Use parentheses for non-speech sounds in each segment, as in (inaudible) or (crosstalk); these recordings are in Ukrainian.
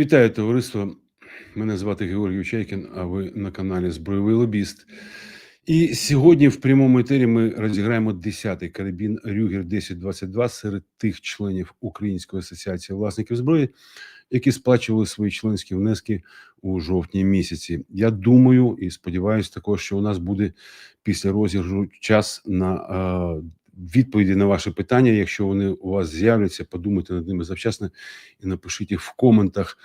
Вітаю товариство. Мене звати Георгій Чайкін, а ви на каналі Збройовий Лобіст. І сьогодні в прямому етері ми розіграємо 10-й карабін Рюгер 1022 серед тих членів Української асоціації власників зброї, які сплачували свої членські внески у жовтні місяці. Я думаю і сподіваюся, також, що у нас буде після розіграшу час на е, відповіді на ваші питання. Якщо вони у вас з'являться, подумайте над ними завчасно і напишіть їх в коментах.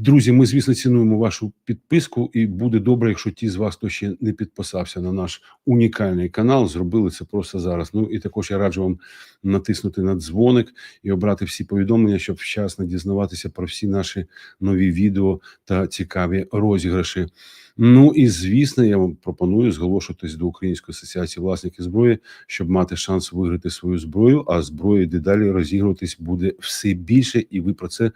Друзі, ми, звісно, цінуємо вашу підписку, і буде добре, якщо ті з вас, хто ще не підписався на наш унікальний канал, зробили це просто зараз. Ну і також я раджу вам натиснути на дзвоник і обрати всі повідомлення, щоб вчасно дізнаватися про всі наші нові відео та цікаві розіграші. Ну і звісно, я вам пропоную зголошуватись до Української асоціації власників зброї, щоб мати шанс виграти свою зброю. А зброї дедалі розігруватись буде все більше, і ви про це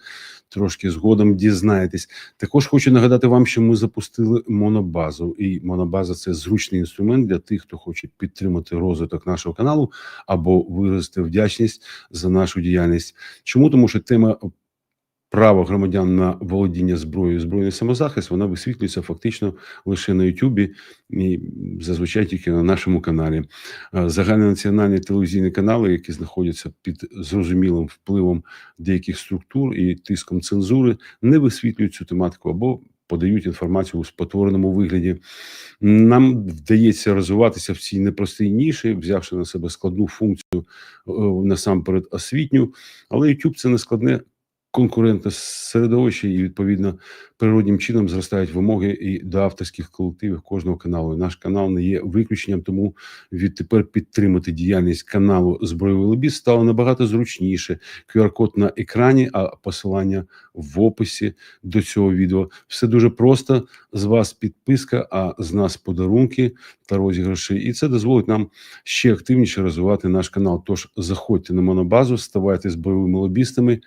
трошки згодом дізнаєтесь. Також хочу нагадати вам, що ми запустили монобазу, і монобаза це зручний інструмент для тих, хто хоче підтримати розвиток нашого каналу або виразити вдячність за нашу діяльність. Чому тому, що тема право громадян на володіння зброєю, збройний самозахист, вона висвітлюється фактично лише на Ютубі і зазвичай тільки на нашому каналі. Загальнонаціональні телевізійні канали, які знаходяться під зрозумілим впливом деяких структур і тиском цензури, не висвітлюють цю тематику або Подають інформацію у спотвореному вигляді. Нам вдається розвиватися в цій непростій ніші, взявши на себе складну функцію е, насамперед освітню, але YouTube – це не складне конкурентне середовище, і відповідно природнім чином зростають вимоги і до авторських колективів кожного каналу. Наш канал не є виключенням, тому відтепер підтримати діяльність каналу збройовий лобіст стало набагато зручніше. QR-код на екрані, а посилання в описі до цього відео. Все дуже просто. З вас підписка, а з нас подарунки та розіграші. І це дозволить нам ще активніше розвивати наш канал. Тож заходьте на монобазу, ставайте збройовими лобістами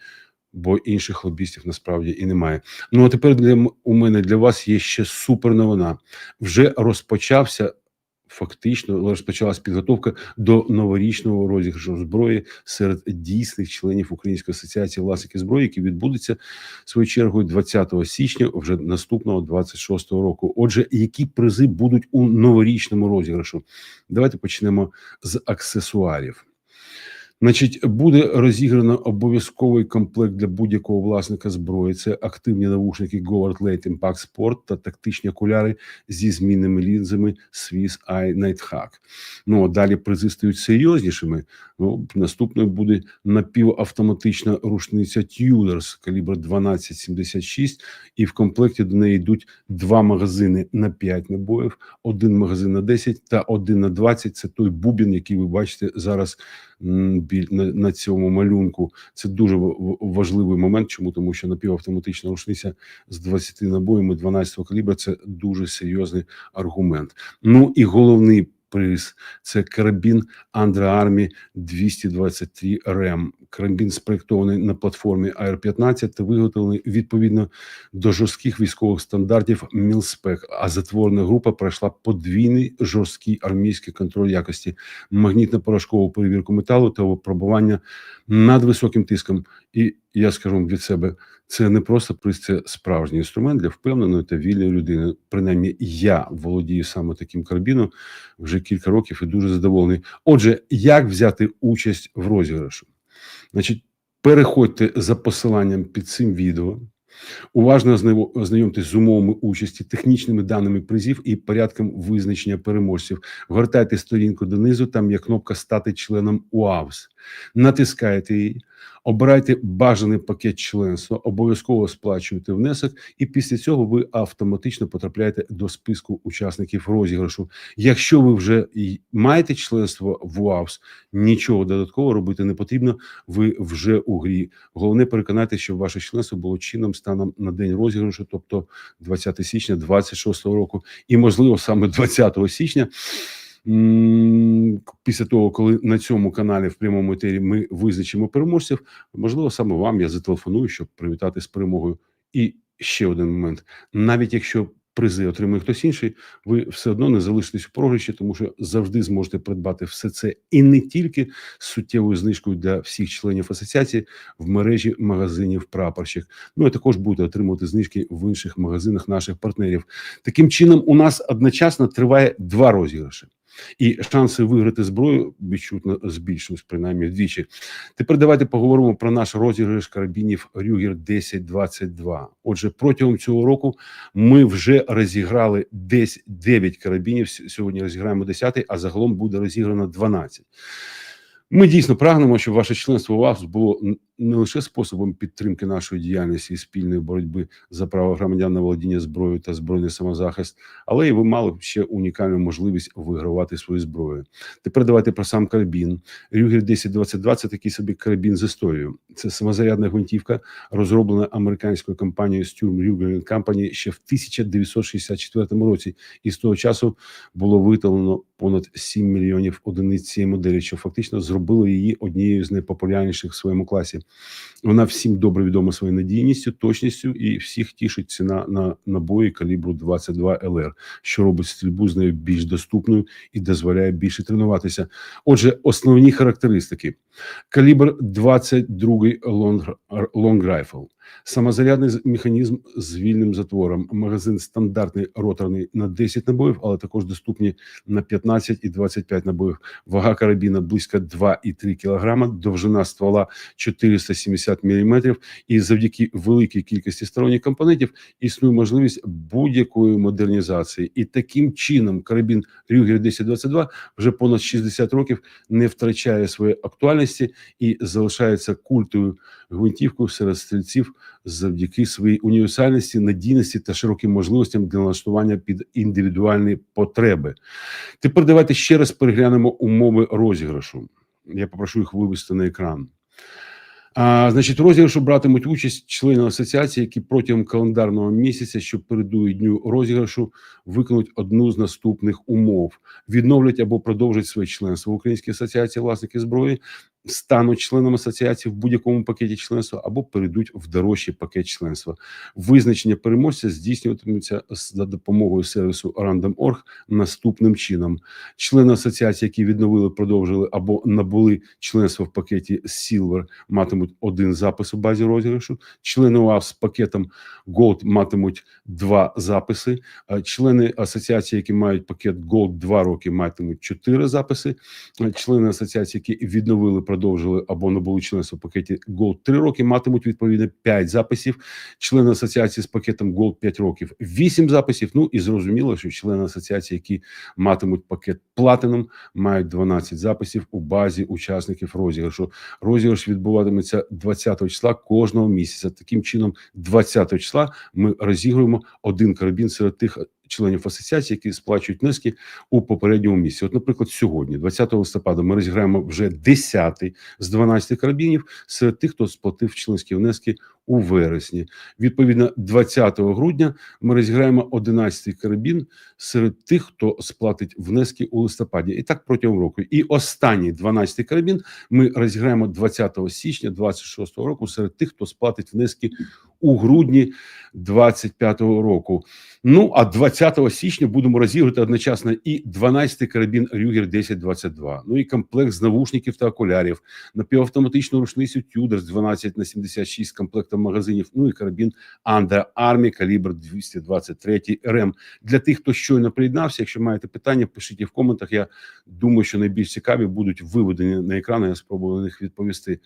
бо інших лобістів насправді і немає. Ну а тепер для у мене для вас є ще супер новина. Вже розпочався. Фактично розпочалась підготовка до новорічного розіграшу зброї серед дійсних членів Української асоціації власників зброї, які відбудеться своєю чергою 20 січня, вже наступного 26-го року. Отже, які призи будуть у новорічному розіграшу? Давайте почнемо з аксесуарів. Значить, буде розіграно обов'язковий комплект для будь-якого власника зброї. Це активні навушники Говард Late Impact Sport та тактичні окуляри зі змінними лінзами Swiss Eye Nighthack. Ну а далі призи стають серйознішими. Ну, Наступною буде напівавтоматична рушниця Tudors калібр 1276, і в комплекті до неї йдуть два магазини на 5 набоїв, один магазин на 10 та один на 20. Це той бубін, який ви бачите зараз на цьому малюнку. Це дуже важливий момент. Чому тому, що напівавтоматична рушниця з 20 набоями 12 калібра – це дуже серйозний аргумент. Ну і головний приз це карабін Андра Армі 223 РЕМ. Карабін спроєктований на платформі АР 15 та виготовлений відповідно до жорстких військових стандартів Мілспек. А затворена група пройшла подвійний жорсткий армійський контроль якості, магнітно-порошкову перевірку металу та випробування над високим тиском. І я скажу від себе. Це не просто це справжній інструмент для впевненої та вільної людини. Принаймні, я володію саме таким карабіном вже кілька років і дуже задоволений. Отже, як взяти участь в розіграшу? Значить, переходьте за посиланням під цим відео. Уважно ознайомтесь з умовами участі, технічними даними призів і порядком визначення переможців. Гортайте сторінку донизу, там є кнопка Стати членом УАВС. Натискаєте її, обирайте бажаний пакет членства, обов'язково сплачуєте внесок, і після цього ви автоматично потрапляєте до списку учасників розіграшу. Якщо ви вже маєте членство в УАВС, нічого додатково робити не потрібно. Ви вже у грі. Головне переконати, що ваше членство було чинним станом на день розіграшу, тобто 20 січня 26 року, і можливо саме 20 січня після того, коли на цьому каналі в прямому етері ми визначимо переможців, можливо, саме вам я зателефоную, щоб привітати з перемогою. І ще один момент: навіть якщо призи отримує хтось інший, ви все одно не залишитесь у програші, тому що завжди зможете придбати все це і не тільки з суттєвою знижкою для всіх членів асоціації в мережі магазинів прапорщик. Ну і також будете отримувати знижки в інших магазинах наших партнерів. Таким чином, у нас одночасно триває два розіграші. І шанси виграти зброю відчутно збільшились, принаймні вдвічі. Тепер давайте поговоримо про наш розіграш карабінів Рюгер 1022. Отже, протягом цього року ми вже розіграли десь 9 карабінів. Сьогодні розіграємо 10, а загалом буде розіграно 12. Ми дійсно прагнемо, щоб ваше членство у вас було не лише способом підтримки нашої діяльності і спільної боротьби за право громадян на володіння зброєю та збройний самозахист, але і ви мали ще унікальну можливість вигравати свою зброю. Тепер давайте про сам карабін. Рюгер 1022 – це такий собі карабін з історією. Це самозарядна гвинтівка, розроблена американською компанією Sturm Ruger Company ще в 1964 році, і з того часу було виготовлено понад 7 мільйонів одиниць цієї моделі, що фактично зробило її однією з найпопулярніших в своєму класі. Вона всім добре відома своєю надійністю, точністю і всіх тішить ціна на набої калібру 22 ЛР, що робить стрільбу з нею більш доступною і дозволяє більше тренуватися. Отже, основні характеристики: калібр 22 Long, Rifle. Самозарядний механізм з вільним затвором, магазин стандартний роторний на 10 набоїв, але також доступні на 15 і 25 набоїв. Вага карабіна близько 2,3 кг, довжина ствола 470 мм. І завдяки великій кількості сторонніх компонентів існує можливість будь-якої модернізації. І таким чином карабін Рюгер 1022 вже понад 60 років не втрачає своєї актуальності і залишається культовою гвинтівкою серед стрільців завдяки своїй універсальності, надійності та широким можливостям для налаштування під індивідуальні потреби. Тепер давайте ще раз переглянемо умови розіграшу. Я попрошу їх вивести на екран. А, Значить, розіграшу братимуть участь члени асоціації, які протягом календарного місяця, що передує дню розіграшу, виконують одну з наступних умов: відновлять або продовжать своє членство в Українській асоціації власників зброї, стануть членом асоціації в будь-якому пакеті членства або перейдуть в дорожчий пакет членства. Визначення переможця здійснюватиметься за допомогою сервісу Random.org наступним чином: члени асоціації, які відновили, продовжили або набули членство в пакеті Silver, матимуть один запис у базі розіграшу. Члени УАВ з пакетом Gold матимуть два записи. Члени асоціації, які мають пакет Gold 2 роки, матимуть чотири записи. Члени асоціації, які відновили продовжили або набули членство в пакеті Gold 3 роки, матимуть відповідно 5 записів. Члени асоціації з пакетом Gold 5 років 8 записів. Ну і зрозуміло, що члени асоціації, які матимуть пакет Platinum, мають 12 записів у базі учасників розіграшу. Розіграш відбуватиметься 20 числа кожного місяця. Таким чином, 20 числа ми розігруємо один карабін серед тих членів асоціації, які сплачують внески у попередньому місці. От, наприклад, сьогодні, 20 листопада, ми розіграємо вже 10 з 12 карабінів серед тих, хто сплатив членські внески у вересні. Відповідно, 20 грудня ми розіграємо 11 карабін серед тих, хто сплатить внески у листопаді, і так протягом року. І останній 12 карабін ми розіграємо 20 січня 26 року серед тих, хто сплатить внески у грудні 25-го року. Ну а 20 січня будемо розігрувати одночасно і 12-й карабін Рюгер 1022, Ну і комплект з навушників та окулярів, напівавтоматичну рушницю Тюдер з 12 на 76 комплектом магазинів. Ну і карабін Анда Армі калібр 223 РМ. Для тих, хто щойно приєднався. Якщо маєте питання, пишіть їх в коментах. Я думаю, що найбільш цікаві будуть виведені на екран. Я спробую на них відповісти.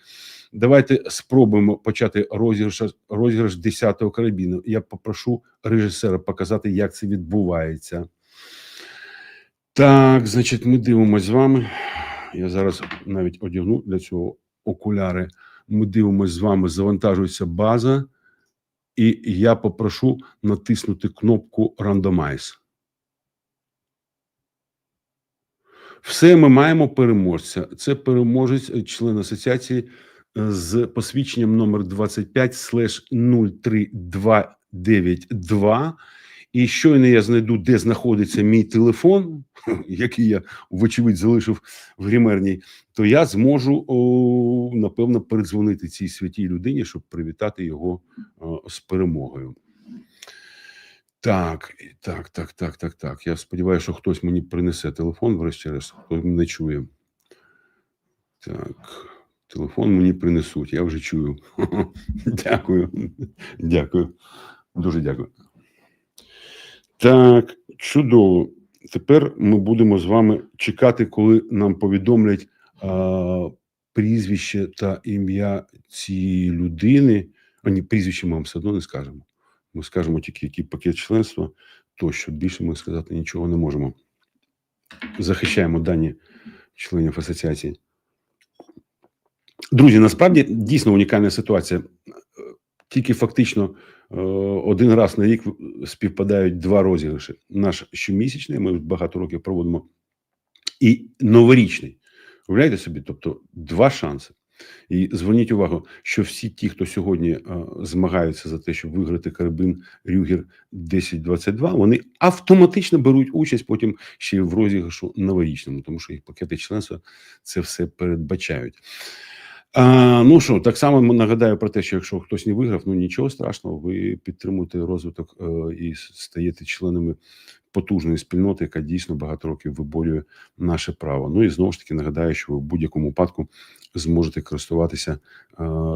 Давайте спробуємо почати розіграш розіграш 10-го карабіну. Я попрошу режисера показати, як це відбувається. Так, значить, ми дивимося з вами. Я зараз навіть одягну для цього окуляри. Ми дивимося з вами, завантажується база, і я попрошу натиснути кнопку Randomize. Все ми маємо переможця. Це переможець, член асоціації з посвідченням номер 25 03292. І щойно я знайду, де знаходиться мій телефон, (laughs) який я, вочевидь, залишив в гримерній, то я зможу напевно передзвонити цій святій людині, щоб привітати його з перемогою. Так, так, так, так, так, так. Я сподіваюся, що хтось мені принесе телефон, врешті-решт, хто мене чує. Так, телефон мені принесуть, я вже чую. (laughs) Дякую. Дякую. Дуже дякую. Так, чудово. Тепер ми будемо з вами чекати, коли нам повідомлять а, прізвище та ім'я цієї людини. А ні, прізвище ми вам все одно не скажемо. Ми скажемо тільки, який пакет членства, тощо більше ми сказати нічого не можемо. Захищаємо дані членів асоціації. Друзі, насправді дійсно унікальна ситуація. Е, Тільки фактично е, один раз на рік співпадають два розіграші. Наш щомісячний, ми багато років проводимо, і новорічний. Уявляєте собі, тобто два шанси. І зверніть увагу, що всі ті, хто сьогодні е, змагаються за те, щоб виграти карабин Рюгер 1022, вони автоматично беруть участь потім ще в розіграшу новорічному, тому що їх пакети членства це все передбачають. А, ну що, так само нагадаю про те, що якщо хтось не виграв, ну нічого страшного, ви підтримуєте розвиток е, і стаєте членами потужної спільноти, яка дійсно багато років виборює наше право. Ну і знову ж таки нагадаю, що ви в будь-якому випадку зможете користуватися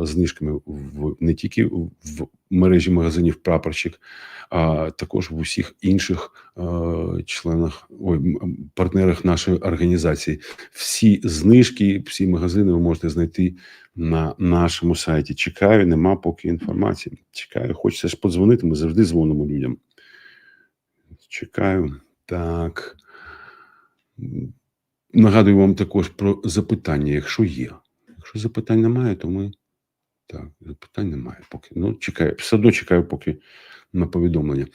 знижками в не тільки в мережі магазинів прапорщик, а також в усіх інших членах ой, партнерах нашої організації. Всі знижки, всі магазини ви можете знайти на нашому сайті. Чекаю, нема поки інформації. Чекаю, хочеться ж подзвонити. Ми завжди дзвонимо людям. Чекаю. Так. Нагадую вам також про запитання, якщо є. Якщо запитань немає, то ми. Так, запитань немає поки. Ну, чекаю. Одно чекаю, поки на повідомлення.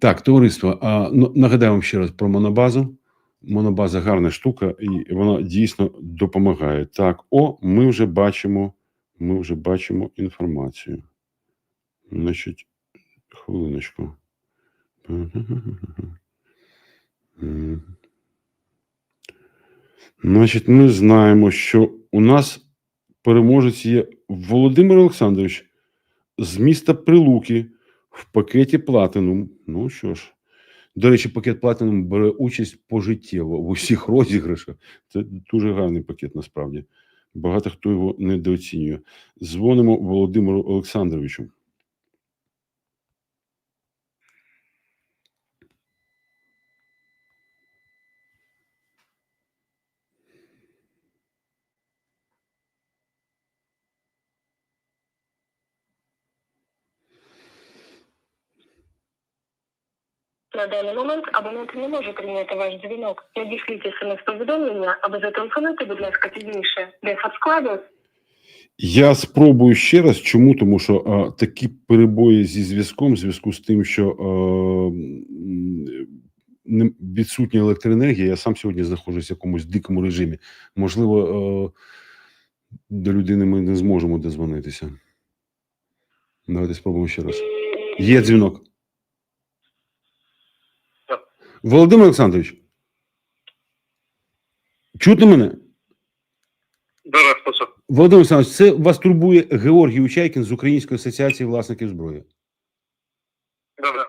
Так, товариство. А, ну, нагадаю вам ще раз про монобазу. Монобаза гарна штука, і вона дійсно допомагає. Так, о, ми вже бачимо, ми вже бачимо інформацію. Значить, хвилиночку. Значить, ми знаємо, що у нас переможець є Володимир Олександрович з міста Прилуки в пакеті Platinum. Ну що ж, до речі, пакет Platinum бере участь пожиттєво в усіх розіграшах. Це дуже гарний пакет насправді. Багато хто його недооцінює. Дзвонимо Володимиру Олександровичу. На даний момент абонент не може прийняти ваш дзвінок. Надішліть смс-повідомлення або зателефонуйте, будь ласка, пізніше. Де складу Я спробую ще раз. Чому? Тому що а, такі перебої зі зв'язком, в зв'язку з тим, що а, відсутня електроенергія, я сам сьогодні знаходжусь в якомусь дикому режимі. Можливо, а, до людини ми не зможемо дозвонитися. Давайте спробуємо ще раз. Є дзвінок. Володимир Олександрович. Чутно мене? Хто це? Володимир Олександрович, це вас турбує Георгій Учайкін з Української асоціації власників зброї. Добре.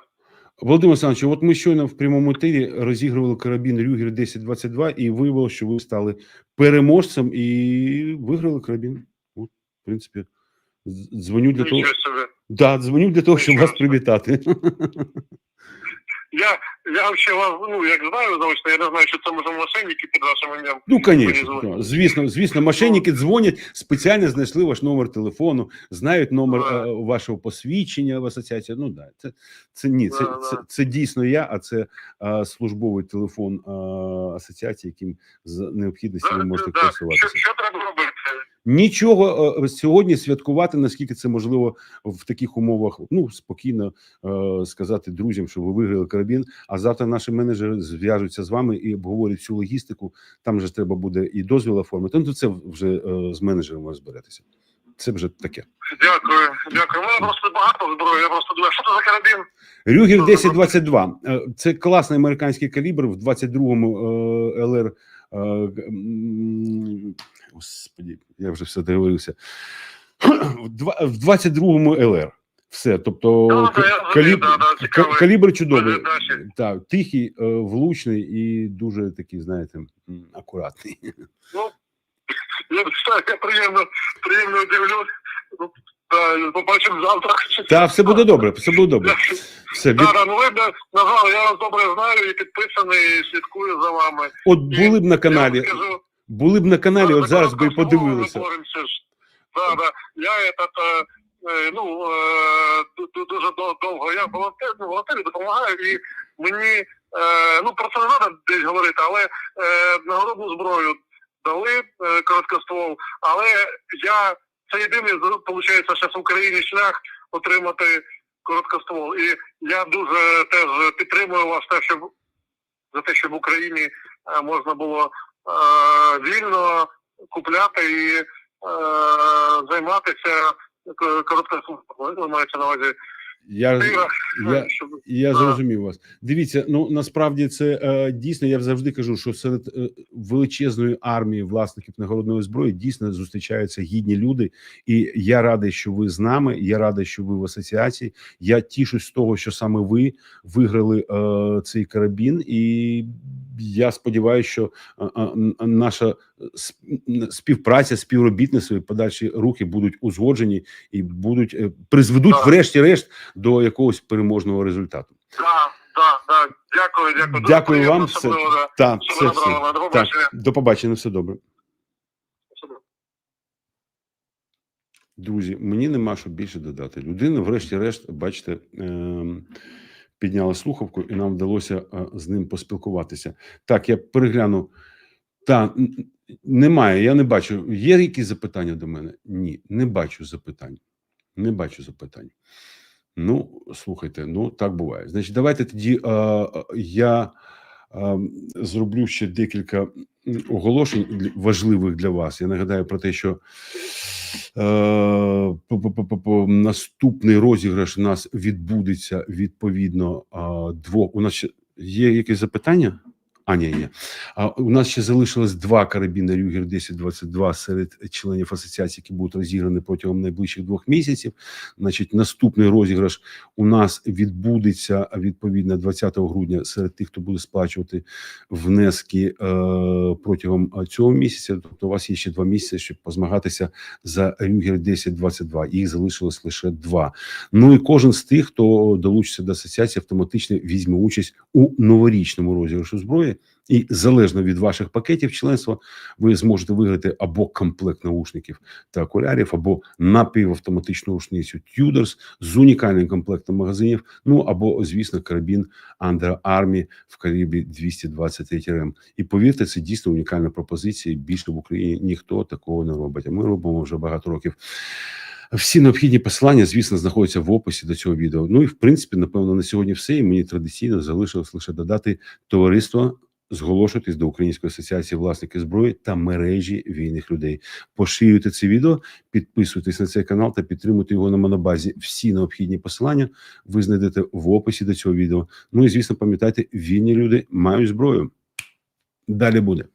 Володимир Олександрович, от ми щойно в прямому етері розігрували карабін Рюгер 1022 і виявилося, що ви стали переможцем і виграли карабін. От, в принципі, дзвоню для того. Да, дзвоню для того, щоб вас привітати. (laughs) Я, я вас, ну, як знаю, заочно, я не знаю, що це може мошенники під вашим ім'ям. Ну, звісно, звісно, звісно, мошенники дзвонять, спеціально знайшли ваш номер телефону, знають номер Да. е, вашого посвідчення в асоціації. Ну да, це, це ні, це, Да, да. це, це дійсно я, а це е, службовий телефон е, асоціації, яким з необхідності ви Да, можете да. Що, що треба робити? Нічого е, сьогодні святкувати, наскільки це можливо в таких умовах. Ну спокійно е, сказати друзям, що ви виграли карабін. А завтра наші менеджери зв'яжуться з вами і обговорять всю логістику. Там же треба буде і дозвіл оформити. Ну то це вже е, з менеджером розберетеся. Це вже таке. Дякую, дякую. Мене просто багато зброї, я просто думаю, що це за карабін? Рюгер Добре. 1022. Е, Це класний американський калібр в 22-му е, ЛР. Е, Господі, я вже все договорився. В два- в 22-му ЛР. Все, тобто розумію, калібр, калібр чудовий. Так, тихий, е, влучний і дуже такий, знаєте, акуратний. Я, я приємно, приємно удивлюсь. Ну, Побачимо завтра. Та все буде добре, все буде добре. Все, від... Да, ну ви б назвали, я вас добре знаю і підписаний, і слідкую за вами. От були б на каналі, вам скажу, були б на каналі, да, от зараз би і подивилися. Да, да. Я этот, е, е, ну, е, ду- ду- дуже дов- довго, я волонтер, ну, волонтері допомагаю, і мені, ну, про це не треба десь говорити, але нагородну зброю дали короткоствол, але я, це єдиний, виходить, зараз в Україні шлях отримати короткоствол. І я дуже теж підтримую вас те, щоб за те, щоб в Україні е, можна було е, вільно купляти і е, займатися к- мається Ви на увазі Я, я, Я зрозумів вас. Дивіться, ну насправді це е, дійсно. Я завжди кажу, що серед е, величезної армії власників нагородної зброї дійсно зустрічаються гідні люди. І я радий, що ви з нами. Я радий, що ви в асоціації. Я тішусь з того, що саме ви виграли е, цей карабін, і я сподіваюся, що е, е, наша співпраця, співробітництво і подальші рухи будуть узгоджені і будуть е, призведуть, Так. врешті-решт, до якогось переможного результату. да, да, да. Дякую, дякую. Дякую вам. Все. да. Так, все, все. До Так, побачення. до побачення, все добре. Друзі, мені нема що більше додати. Людина, врешті-решт, бачите, ем, підняла слухавку, і нам вдалося е, з ним поспілкуватися. Так, я перегляну. Та немає, я не бачу. Є якісь запитання до мене? Ні, не бачу запитань. Не бачу запитань. Ну, слухайте, ну так буває. Значить, давайте тоді е, я е, зроблю ще декілька оголошень важливих для вас. Я нагадаю про те, що е, наступний розіграш у нас відбудеться відповідно е, двох. У нас ще є якісь запитання? А, ні, є. А у нас ще залишилось два карабіни Рюгер 1022 серед членів асоціації, які будуть розіграні протягом найближчих двох місяців. Значить, наступний розіграш у нас відбудеться відповідно 20 грудня серед тих, хто буде сплачувати внески е, протягом е, цього місяця. Тобто, у вас є ще два місяці, щоб позмагатися за Рюгер 1022. Їх залишилось лише два. Ну і кожен з тих, хто долучиться до асоціації, автоматично візьме участь у новорічному розіграшу зброї. І залежно від ваших пакетів членства, ви зможете виграти або комплект наушників та окулярів, або напівавтоматичну рушницю Tudors з унікальним комплектом магазинів. Ну або, звісно, карабін Under Army в калібрі 223 РМ. І повірте, це дійсно унікальна пропозиція. Більше в Україні ніхто такого не робить. А ми робимо вже багато років. Всі необхідні посилання, звісно, знаходяться в описі до цього відео. Ну і в принципі, напевно, на сьогодні все. І мені традиційно залишилось лише додати товариство. Зголошуйтесь до Української асоціації власників зброї та мережі вільних людей. Поширюйте це відео, підписуйтесь на цей канал та підтримуйте його на монобазі. Всі необхідні посилання ви знайдете в описі до цього відео. Ну і звісно, пам'ятайте, вільні люди мають зброю. Далі буде.